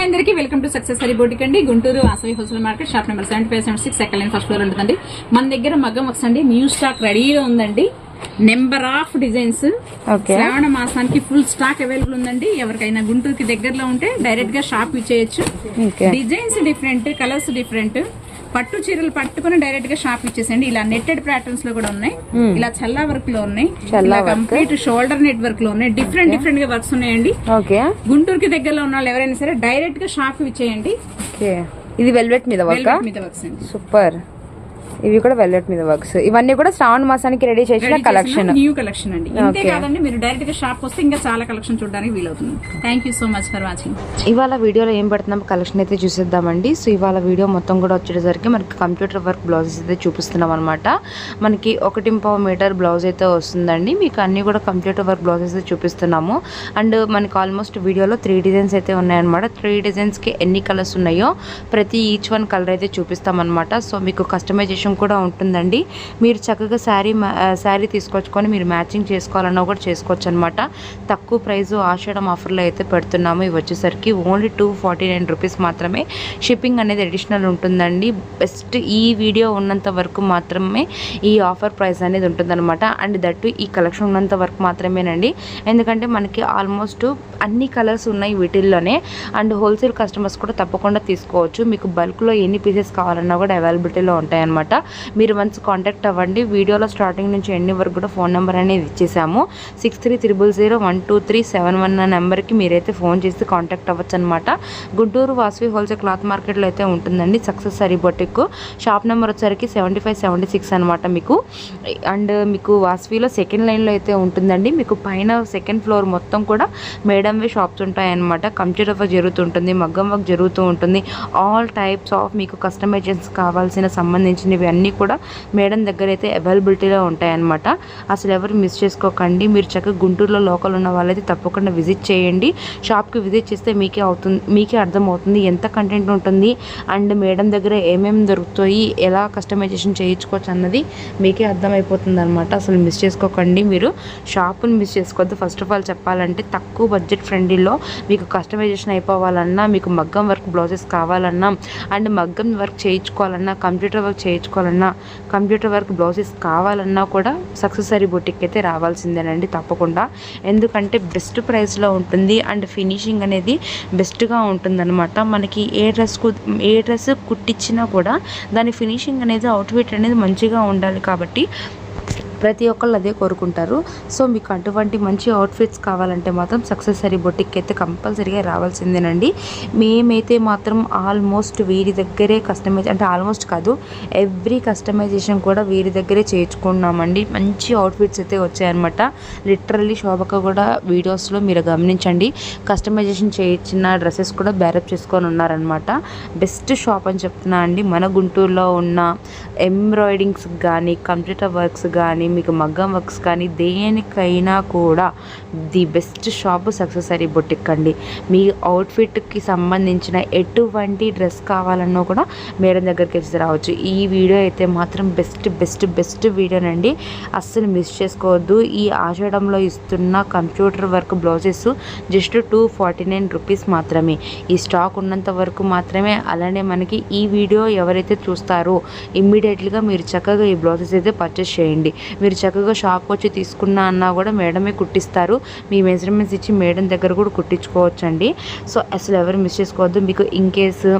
Hi అందరికీ welcome to success sari boutique అండి. Guntur Vasavi wholesale market shop number seventy five seventy six second line first floor ఉంటుందండి. మన దగ్గర మగ్గం works అండి. న్యూ స్టాక్ రెడీగా ఉందండి. నెంబర్ ఆఫ్ డిజైన్స్ శ్రావణ మాసానికి ఫుల్ స్టాక్ అవైలబుల్ ఉందండి. ఎవరికైనా గుంటూరుకి దగ్గరలో ఉంటే డైరెక్ట్గా షాప్ ఇచ్చేయచ్చు. డిజైన్స్ డిఫరెంట్ కలర్స్ డిఫరెంట్ పట్టు చీరలు పట్టుకుని డైరెక్ట్గా షాప్ ఇచ్చేసండి ఇలా నెట్టెడ్ ప్యాటర్న్స్లో కూడా ఉన్నాయి. ఇలా చల్లా వర్క్లో ఉన్నాయి. ఇలా కంప్లీట్ షోల్డర్ నెట్ వర్క్లో ఉన్నాయి. డిఫరెంట్ డిఫరెంట్గా వర్క్స్ ఉన్నాయండి. గుంటూరుకి దగ్గరలో ఉన్న వాళ్ళు ఎవరైనా సరే డైరెక్ట్గా షాప్ ఇచ్చేయండి. ఇది వెల్వెట్ మీద వర్క్ Velvet మీద వర్క్స్ అండి. సూపర్ ఇవి కూడా వెల్వెట్ మీద వర్క్స్. ఇవన్నీ కూడా శ్రావణ మాసానికి రెడీ చేసిన కలెక్షన్ న్యూ కలెక్షన్ అండి. ఇంతే కాదండి మీరు డైరెక్ట్గా షాప్ వస్తే ఇంకా చాలా కలెక్షన్ చూడడానికి వీలవుతుంది. Thank you so much for watching ఇవాళ వీడియోలో ఏం పెడుతున్నాం? కలెక్షన్ అయితే చూసేద్దామండి. సో ఇవాళ వీడియో మొత్తం కూడా వచ్చేసరికి మనకి కంప్యూటర్ వర్క్ బ్లౌజెస్ అయితే చూపిస్తున్నాం అనమాట మనకి ఒకటి పావు మీటర్ బ్లౌజ్ అయితే వస్తుందండి. మీకు అన్ని కూడా కంప్యూటర్ వర్క్ బ్లౌజెస్ అయితే చూపిస్తున్నాము. అండ్ మనకి ఆల్మోస్ట్ వీడియోలో త్రీ డిజైన్స్ అయితే ఉన్నాయన్నమాట. త్రీ డిజైన్స్కి ఎన్ని కలర్స్ ఉన్నాయో ప్రతి ఈచ్ వన్ కలర్ అయితే చూపిస్తామన్నమాట. సో మీకు కస్టమైజేషన్ కూడా ఉంటుందండి. మీరు చక్కగా శారీ శారీ తీసుకొచ్చుకొని మీరు మ్యాచింగ్ చేసుకోవాలన్నా కూడా చేసుకోవచ్చు అనమాట తక్కువ ప్రైజు ఆషాఢం ఆఫర్లో అయితే పెడుతున్నాము. ఇవి వచ్చేసరికి only two forty nine rupees మాత్రమే. షిప్పింగ్ అనేది అడిషనల్ ఉంటుందండి. బెస్ట్ ఈ వీడియో ఉన్నంత వరకు మాత్రమే ఈ ఆఫర్ ప్రైస్ అనేది ఉంటుందన్నమాట. అండ్ దట్టు ఈ కలెక్షన్ ఉన్నంత వరకు మాత్రమేనండి. ఎందుకంటే మనకి ఆల్మోస్ట్ అన్ని కలర్స్ ఉన్నాయి వీటిల్లోనే. అండ్ హోల్సేల్ కస్టమర్స్ కూడా తప్పకుండా తీసుకోవచ్చు. మీకు బల్క్లో ఎన్ని పీసెస్ కావాలన్నా కూడా అవైలబిలిటీలో ఉంటాయన్నమాట. మీరు వన్స్ కాంటాక్ట్ అవ్వండి. వీడియోలో స్టార్టింగ్ నుంచి ఎండింగ్ వరకు కూడా ఫోన్ నెంబర్ అనేది ఇచ్చేసాము. Six three triple zero one two three seven one నెంబర్కి మీరైతే ఫోన్ చేసి కాంటాక్ట్ అవ్వచ్చు అనమాట గుంటూరు వాసవి హోల్సేల్ క్లాత్ మార్కెట్లో అయితే ఉంటుందండి. Success sari boutique shop number వచ్చేసరికి సెవెంటీ ఫైవ్ సెవెంటీ సిక్స్ అనమాట మీకు. అండ్ మీకు వాసవిలో సెకండ్ లైన్లో అయితే ఉంటుందండి. మీకు పైన సెకండ్ ఫ్లోర్ మొత్తం కూడా మేడం వే షాప్స్ ఉంటాయన్నమాట కంప్యూటర్ వర్క్ జరుగుతుంటుంది. మగ్గం వర్క్ జరుగుతూ ఉంటుంది. ఆల్ టైప్స్ ఆఫ్ మీకు కస్టమైజేషన్స్ కావాల్సిన సంబంధించినవి అన్నీ కూడా మేడం దగ్గర అయితే అవైలబిలిటీలో ఉంటాయన్నమాట. అసలు ఎవరు మిస్ చేసుకోకండి. మీరు చక్కగా గుంటూరులో లోకల్ ఉన్న వాళ్ళైతే తప్పకుండా విజిట్ చేయండి. షాప్కి విజిట్ చేస్తే మీకే అవుతుంది మీకే అర్థమవుతుంది ఎంత కంటెంట్ ఉంటుంది అండ్ మేడం దగ్గర ఏమేమి దొరుకుతాయి ఎలా కస్టమైజేషన్ చేయించుకోవచ్చు అన్నది మీకే అర్థమైపోతుంది అనమాట అసలు మిస్ చేసుకోకండి మీరు. షాపుని మిస్ చేసుకోవద్దు. ఫస్ట్ ఆఫ్ ఆల్ చెప్పాలంటే తక్కువ బడ్జెట్ ఫ్రెండ్లీలో మీకు కస్టమైజేషన్ అయిపోవాలన్నా మీకు మగ్గం వర్క్ బ్లౌజెస్ కావాలన్నా అండ్ మగ్గం వర్క్ చేయించుకోవాలన్నా కంప్యూటర్ వర్క్ చేయించుకోవాలన్నా కంప్యూటర్ వర్క్ బ్లౌజెస్ కావాలన్నా కూడా సక్సెసరీ బొటిక్ అయితే రావాల్సిందేనండి తప్పకుండా. ఎందుకంటే బెస్ట్ ప్రైస్లో ఉంటుంది అండ్ ఫినిషింగ్ అనేది బెస్ట్గా ఉంటుందన్నమాట. మనకి ఏ డ్రెస్ ఏ డ్రెస్ కుట్టించినా కూడా దాని ఫినిషింగ్ అనేది అవుట్ఫిట్ అనేది మంచిగా ఉండాలి కాబట్టి ప్రతి ఒక్కళ్ళు అదే కోరుకుంటారు. సో మీకు అటువంటి మంచి అవుట్ఫిట్స్ కావాలంటే మాత్రం సక్సెసరీ బొటిక్ అయితే కంపల్సరీగా రావాల్సిందేనండి. మేమైతే మాత్రం ఆల్మోస్ట్ వీరి దగ్గరే కస్టమైజ్ అంటే ఆల్మోస్ట్ కాదు ఎవ్రీ కస్టమైజేషన్ కూడా వీరి దగ్గరే చేయించుకున్నామండి. మంచి అవుట్ఫిట్స్ అయితే వచ్చాయన్నమాట. లిటరల్లీ శోభక కూడా వీడియోస్లో మీరు గమనించండి. కస్టమైజేషన్ చేయించిన డ్రెస్సెస్ కూడా బ్యారప్ చేసుకొని ఉన్నారనమాట బెస్ట్ షాప్ అని చెప్తున్నా అండి. మన గుంటూరులో ఉన్న ఎంబ్రాయిడింగ్స్ కానీ కంప్యూటర్ వర్క్స్ కానీ మీకు మగ్గం వర్క్స్ కానీ దేనికైనా కూడా the best shop success sari boutique అండి. మీ అవుట్ఫిట్కి సంబంధించిన ఎటువంటి డ్రెస్ కావాలన్నా కూడా మేడం దగ్గరికి వచ్చి రావచ్చు. ఈ వీడియో అయితే మాత్రం బెస్ట్ బెస్ట్ బెస్ట్ వీడియోనండి. అస్సలు మిస్ చేసుకోవద్దు. ఈ ఆషాఢంలో ఇస్తున్న computer work blouses just two forty nine rupees మాత్రమే. ఈ స్టాక్ ఉన్నంత వరకు మాత్రమే. అలానే మనకి ఈ వీడియో ఎవరైతే చూస్తారో ఇమ్మీడియట్లీగా మీరు చక్కగా ఈ బ్లౌజెస్ అయితే పర్చేస్ చేయండి. మీరు చక్కగా షాప్కి వచ్చి తీసుకున్నా అన్నా కూడా మేడమే కుట్టిస్తారు. మీ మెజర్మెంట్స్ ఇచ్చి మేడం దగ్గర కూడా కుట్టించుకోవచ్చండి. సో అసలు ఎవరు మిస్ చేసుకోవద్దు. మీకు ఇన్ కేసు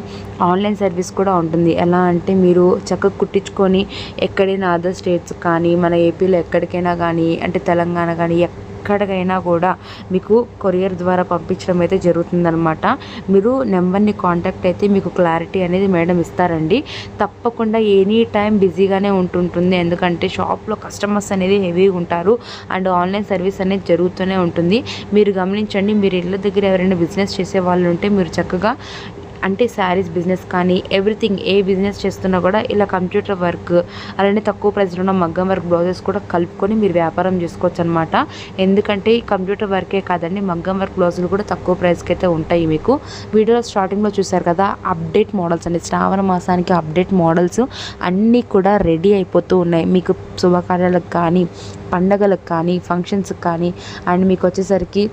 ఆన్లైన్ సర్వీస్ కూడా ఉంటుంది. ఎలా అంటే మీరు చక్కగా కుట్టించుకొని ఎక్కడైనా అదర్ స్టేట్స్ కానీ మన ఏపీలో ఎక్కడికైనా కానీ అంటే తెలంగాణ కానీ ఎక్కడికైనా కూడా మీకు కొరియర్ ద్వారా పంపించడం అయితే జరుగుతుందనమాట మీరు నెంబర్ని కాంటాక్ట్ అయితే మీకు క్లారిటీ అనేది మేడం ఇస్తారండి. తప్పకుండా ఎనీ టైం బిజీగానే ఉంటుంటుంది. ఎందుకంటే షాప్లో కస్టమర్స్ అనేది హెవీగా ఉంటారు. అండ్ ఆన్లైన్ సర్వీస్ అనేది జరుగుతూనే ఉంటుంది. మీరు గమనించండి మీరు ఇళ్ళ దగ్గర ఎవరైనా బిజినెస్ చేసే వాళ్ళు ఉంటే మీరు చక్కగా అంటే శారీస్ బిజినెస్ కానీ ఎవ్రీథింగ్ ఏ బిజినెస్ చేస్తున్నా కూడా ఇలా కంప్యూటర్ వర్క్ అలానే తక్కువ ప్రైస్లో ఉన్న మగ్గం వర్క్ బ్లౌజెస్ కూడా కలుపుకొని మీరు వ్యాపారం చేసుకోవచ్చు అనమాట ఎందుకంటే కంప్యూటర్ వర్కే కాదండి మగ్గం వర్క్ బ్లౌజులు కూడా తక్కువ ప్రైస్కి అయితే ఉంటాయి మీకు. వీడియోలో స్టార్టింగ్లో చూసారు కదా అప్డేట్ మోడల్స్ అండి. శ్రావణ మాసానికి అప్డేట్ మోడల్స్ అన్నీ కూడా రెడీ అయిపోతూ ఉన్నాయి. మీకు శుభకార్యాలకు కానీ పండగలకు కానీ ఫంక్షన్స్కి కానీ అండ్ మీకు వచ్చేసరికి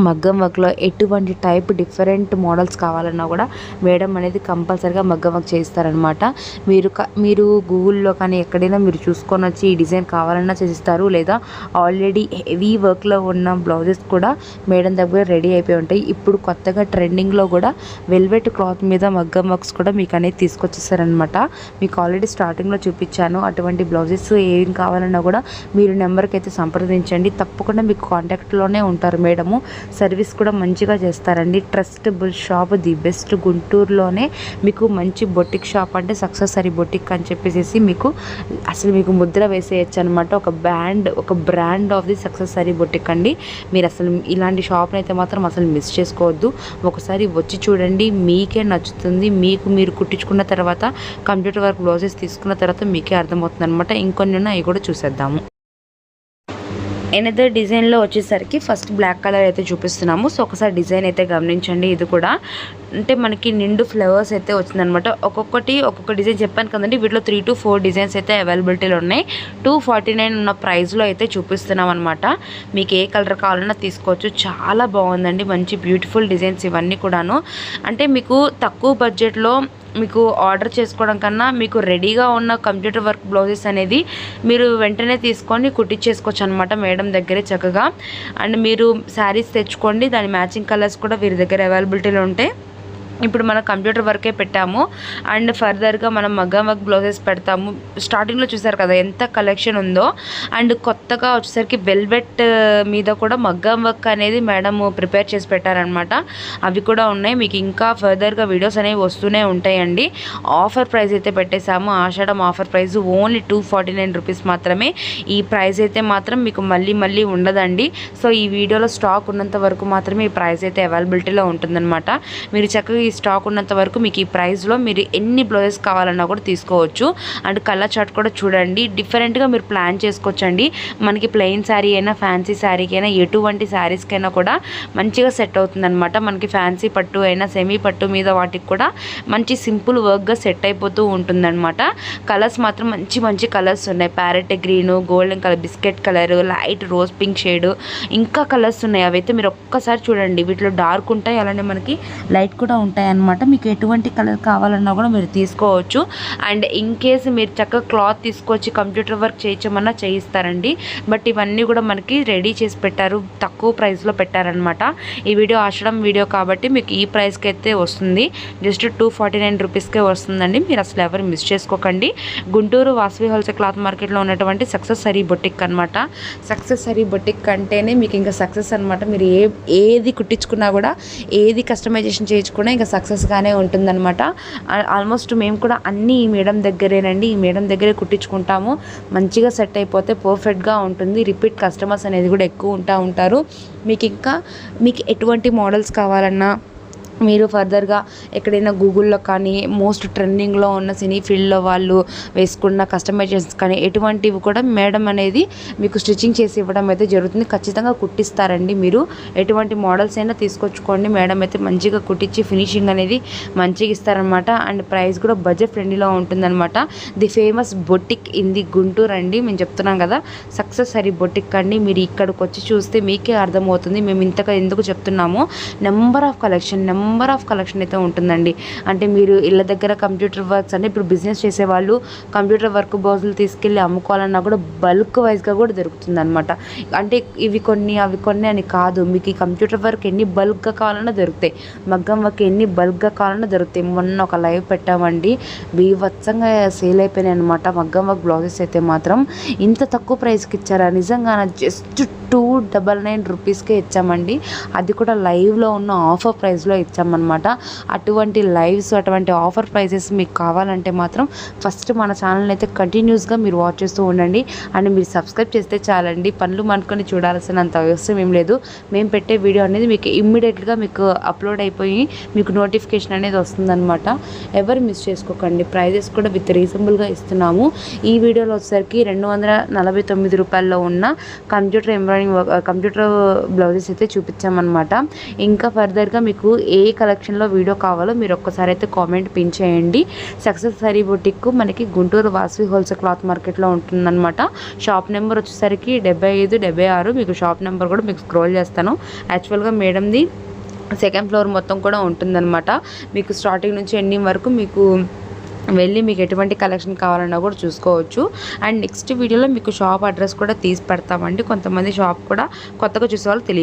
మగ్గం వర్క్లో ఎటువంటి టైప్ డిఫరెంట్ మోడల్స్ కావాలన్నా కూడా మేడం అనేది కంపల్సరీగా మగ్గం వర్క్ చేయిస్తారనమాట మీరు క- మీరు గూగుల్లో కానీ ఎక్కడైనా మీరు చూసుకొని వచ్చి ఈ డిజైన్ కావాలన్నా చేస్తారు లేదా ఆల్రెడీ హెవీ వర్క్లో ఉన్న బ్లౌజెస్ కూడా మేడం దగ్గర రెడీ అయిపోయి ఉంటాయి. ఇప్పుడు కొత్తగా ట్రెండింగ్లో కూడా వెల్వెట్ క్లాత్ మీద మగ్గం వర్క్స్ కూడా మీకు అనేది తీసుకొచ్చేసారనమాట మీకు ఆల్రెడీ స్టార్టింగ్లో చూపించాను. అటువంటి బ్లౌజెస్ ఏం కావాలన్నా కూడా మీరు నెంబర్కి అయితే సంప్రదించండి. తప్పకుండా మీకు కాంటాక్ట్లోనే ఉంటారు మేడము. సర్వీస్ కూడా మంచిగా చేస్తారండి. ట్రస్టబుల్ షాప్ ది బెస్ట్ గుంటూరులోనే మీకు మంచి బొటిక్ షాప్ అంటే సక్సెస్ సరి బొటిక్ అని చెప్పేసి మీకు అసలు మీకు ముద్ర వేసేయచ్చు అనమాట ఒక బ్యాండ్ ఒక brand of the success sari boutique అండి. మీరు అసలు ఇలాంటి షాప్ని అయితే మాత్రం అసలు మిస్ చేసుకోవద్దు. ఒకసారి వచ్చి చూడండి మీకే నచ్చుతుంది. మీకు మీరు కుట్టించుకున్న తర్వాత కంప్యూటర్ వర్క్ బ్లౌజెస్ తీసుకున్న తర్వాత మీకే అర్థమవుతుంది అనమాట ఇంకొన్ని ఉన్నాయి అవి కూడా చూసేద్దాము. ఎనదర్ డిజైన్లో వచ్చేసరికి ఫస్ట్ బ్లాక్ కలర్ అయితే చూపిస్తున్నాము. సో ఒకసారి డిజైన్ అయితే గమనించండి. ఇది కూడా అంటే మనకి నిండు ఫ్లవర్స్ అయితే వచ్చిందనమాట ఒక్కొక్కటి ఒక్కొక్క డిజైన్ చెప్పాను కదండి వీటిలో త్రీ టు ఫోర్ డిజైన్స్ అయితే అవైలబిలిటీలో ఉన్నాయి. టూ ఫార్టీ నైన్ ఉన్న ప్రైస్లో అయితే చూపిస్తున్నాం అనమాట మీకు ఏ కలర్ కావాలన్నా తీసుకోవచ్చు. చాలా బాగుందండి మంచి బ్యూటిఫుల్ డిజైన్స్ ఇవన్నీ కూడాను. అంటే మీకు తక్కువ బడ్జెట్లో మీకు ఆర్డర్ చేసుకోవడం కన్నా మీకు రెడీగా ఉన్న కంప్యూటర్ వర్క్ బ్లౌజెస్ అనేది మీరు వెంటనే తీసుకొని కుట్టించేసుకోవచ్చు అనమాట మేడం దగ్గరే చక్కగా. అండ్ మీరు శారీస్ తెచ్చుకోండి దాని మ్యాచింగ్ కలర్స్ కూడా వీరి దగ్గర అవైలబిలిటీలో ఉంటాయి ఇప్పుడు మనం కంప్యూటర్ వర్కే పెట్టాము. అండ్ ఫర్దర్గా మనం మగ్గం వర్క్ బ్లౌజెస్ పెడతాము. స్టార్టింగ్లో చూసారు కదా ఎంత కలెక్షన్ ఉందో. అండ్ కొత్తగా వచ్చేసరికి వెల్వెట్ మీద కూడా మగ్గం వర్క్ అనేది మేడం ప్రిపేర్ చేసి పెట్టారనమాట. అవి కూడా ఉన్నాయి. మీకు ఇంకా ఫర్దర్గా వీడియోస్ అనేవి వస్తూనే ఉంటాయండి. ఆఫర్ ప్రైస్ అయితే పెట్టేశాము. Ashadham offer price only two forty nine rupees మాత్రమే. ఈ ప్రైస్ అయితే మాత్రం మీకు మళ్ళీ మళ్ళీ ఉండదండి. సో ఈ వీడియోలో స్టాక్ ఉన్నంత వరకు మాత్రమే ఈ ప్రైస్ అయితే అవైలబిలిటీలో ఉంటుందన్నమాట. మీరు చక్కగా ఈ స్టాక్ ఉన్నంత వరకు మీకు ఈ ప్రైస్లో మీరు ఎన్ని బ్లౌజెస్ కావాలన్నా కూడా తీసుకోవచ్చు. అండ్ కలర్ చార్ట్ కూడా చూడండి. డిఫరెంట్గా మీరు ప్లాన్ చేసుకోవచ్చండి. మనకి ప్లెయిన్ శారీ అయినా ఫ్యాన్సీ శారీకి అయినా ఎటువంటి శారీస్కైనా కూడా మంచిగా సెట్ అవుతుందన్నమాట. మనకి ఫ్యాన్సీ పట్టు అయినా సెమీ పట్టు మీద వాటికి కూడా మంచి సింపుల్ వర్క్గా సెట్ అయిపోతూ ఉంటుందన్నమాట. కలర్స్ మాత్రం మంచి మంచి కలర్స్ ఉన్నాయి. Parrot green golden colour biscuit colour light rose pink shade ఇంకా కలర్స్ ఉన్నాయి. అవైతే మీరు ఒక్కసారి చూడండి. వీటిలో డార్క్ ఉంటాయి. అలానే మనకి లైట్ కూడా ఉంటాయి అన్నమాట మీకు ఎటువంటి కలర్ కావాలన్నా కూడా మీరు తీసుకోవచ్చు. అండ్ ఇన్ కేస్ మీరు చక్కగా క్లాత్ తీసుకొచ్చి కంప్యూటర్ వర్క్ చేయించమన్నా చేయిస్తారండి. బట్ ఇవన్నీ కూడా మనకి రెడీ చేసి పెట్టారు. తక్కువ ప్రైస్లో పెట్టారనమాట ఈ వీడియో ఆచడం వీడియో కాబట్టి మీకు ఈ ప్రైస్కి అయితే వస్తుంది. జస్ట్ టూ ఫార్టీ నైన్ రూపీస్కే వస్తుందండి. మీరు అసలు ఎవరు మిస్ చేసుకోకండి. గుంటూరు వాసవి హోల్సేల్ క్లాత్ మార్కెట్లో ఉన్నటువంటి సక్సెస్ సరీ బొటిక్ అనమాట సక్సెస్ సరీ బొటిక్ అంటేనే మీకు ఇంకా సక్సెస్ అనమాట మీరు ఏ ఏది కుట్టించుకున్నా కూడా ఏది కస్టమైజేషన్ చేయించుకున్నా ఇంకా సక్సెస్గానే ఉంటుందన్నమాట. ఆల్మోస్ట్ మేము కూడా అన్నీ ఈ మేడం దగ్గరేనండి. ఈ మేడం దగ్గరే కుట్టించుకుంటాము. మంచిగా సెట్ అయిపోతే పర్ఫెక్ట్గా ఉంటుంది. రిపీట్ కస్టమర్స్ అనేది కూడా ఎక్కువ ఉంటా ఉంటారు. మీకు ఇంకా మీకు ఎటువంటి మోడల్స్ కావాలన్నా మీరు ఫర్దర్గా ఎక్కడైనా గూగుల్లో కానీ మోస్ట్ ట్రెండింగ్లో ఉన్న సినీ ఫీల్డ్లో వాళ్ళు వేసుకున్న కస్టమైజేషన్స్ కానీ ఎటువంటివి కూడా మేడం అనేది మీకు స్టిచ్చింగ్ చేసి ఇవ్వడం అయితే జరుగుతుంది. ఖచ్చితంగా కుట్టిస్తారండి మీరు. ఎటువంటి మోడల్స్ అయినా తీసుకొచ్చుకోండి. మేడం అయితే మంచిగా కుట్టించి ఫినిషింగ్ అనేది మంచిగా ఇస్తారనమాట అండ్ ప్రైస్ కూడా బడ్జెట్ ఫ్రెండ్లీలో ఉంటుందన్నమాట. The famous boutique in the Guntur అండి. మేము చెప్తున్నాం కదా సక్సెస్ సరి బొటిక్ అండి. మీరు ఇక్కడికి వచ్చి చూస్తే మీకే అర్థమవుతుంది. మేము ఇంతగా ఎందుకు చెప్తున్నాము number of collection number of collection అయితే ఉంటుందండి. అంటే మీరు ఇళ్ళ దగ్గర కంప్యూటర్ వర్క్స్ అంటే ఇప్పుడు బిజినెస్ చేసేవాళ్ళు కంప్యూటర్ వర్క్ బ్లౌజులు తీసుకెళ్ళి అమ్ముకోవాలన్నా కూడా బల్క్ వైజ్గా కూడా దొరుకుతుంది అనమాట అంటే ఇవి కొన్ని అవి కొన్ని అని కాదు. మీకు ఈ కంప్యూటర్ వర్క్ ఎన్ని బల్క్గా కావాలన్నా దొరుకుతాయి. మగ్గం వర్క్ ఎన్ని బల్క్గా కావాలన్నా దొరుకుతాయి. మొన్న ఒక లైవ్ పెట్టామండి. బీభత్సంగా సేల్ అయిపోయినాయి అనమాట మగ్గం వర్క్ బ్లౌజెస్ అయితే మాత్రం ఇంత తక్కువ ప్రైస్కి ఇచ్చారా? నిజంగా జస్ట్ టూ డబల్ నైన్ రూపీస్కే ఇచ్చామండి. అది కూడా లైవ్లో ఉన్న ఆఫర్ ప్రైస్లో ఇచ్చామన్నమాట అటువంటి లైవ్స్ అటువంటి ఆఫర్ ప్రైజెస్ మీకు కావాలంటే మాత్రం ఫస్ట్ మన ఛానల్ అయితే కంటిన్యూస్గా మీరు వాచ్ చేస్తూ ఉండండి. అండ్ మీరు సబ్స్క్రైబ్ చేస్తే చాలండి. పనులు మనుకొని చూడాల్సినంత అవసరం ఏం లేదు. మేము పెట్టే వీడియో అనేది మీకు ఇమ్మీడియట్గా మీకు అప్లోడ్ అయిపోయి మీకు నోటిఫికేషన్ అనేది వస్తుందన్నమాట. ఎవరు మిస్ చేసుకోకండి. ప్రైజెస్ కూడా విత్ రీజనబుల్గా ఇస్తున్నాము. ఈ వీడియోలో వచ్చేసరికి రెండు వందల నలభై తొమ్మిది రూపాయల్లో ఉన్న కంప్యూటర్ ఎంబ్రాయిడింగ్ కంప్యూటర్ బ్లౌజెస్ అయితే చూపించామన్నమాట. ఇంకా ఫర్దర్గా మీకు ఏ ఏ కలెక్షన్లో వీడియో కావాలో మీరు ఒక్కసారి అయితే కామెంట్ పిన్ చేయండి. సక్సెస్ సారీ బుటిక్ మనకి గుంటూరు వాసవి హోల్సేల్ క్లాత్ మార్కెట్లో ఉంటుందన్నమాట. షాప్ నెంబర్ వచ్చేసరికి డెబ్బై ఐదు డెబ్బై ఆరు. మీకు షాప్ నెంబర్ కూడా మీకు స్క్రోల్ చేస్తాను. యాక్చువల్గా మేడంది సెకండ్ ఫ్లోర్ మొత్తం కూడా ఉంటుందన్నమాట. మీకు స్టార్టింగ్ నుంచి ఎండింగ్ వరకు మీకు వెళ్ళి మీకు ఎటువంటి కలెక్షన్ కావాలన్నా కూడా చూసుకోవచ్చు. అండ్ నెక్స్ట్ వీడియోలో మీకు షాప్ అడ్రస్ కూడా తీసి పెడతామండి. కొంతమంది షాప్ కూడా కొత్తగా చూసేవాళ్ళు తెలియదు.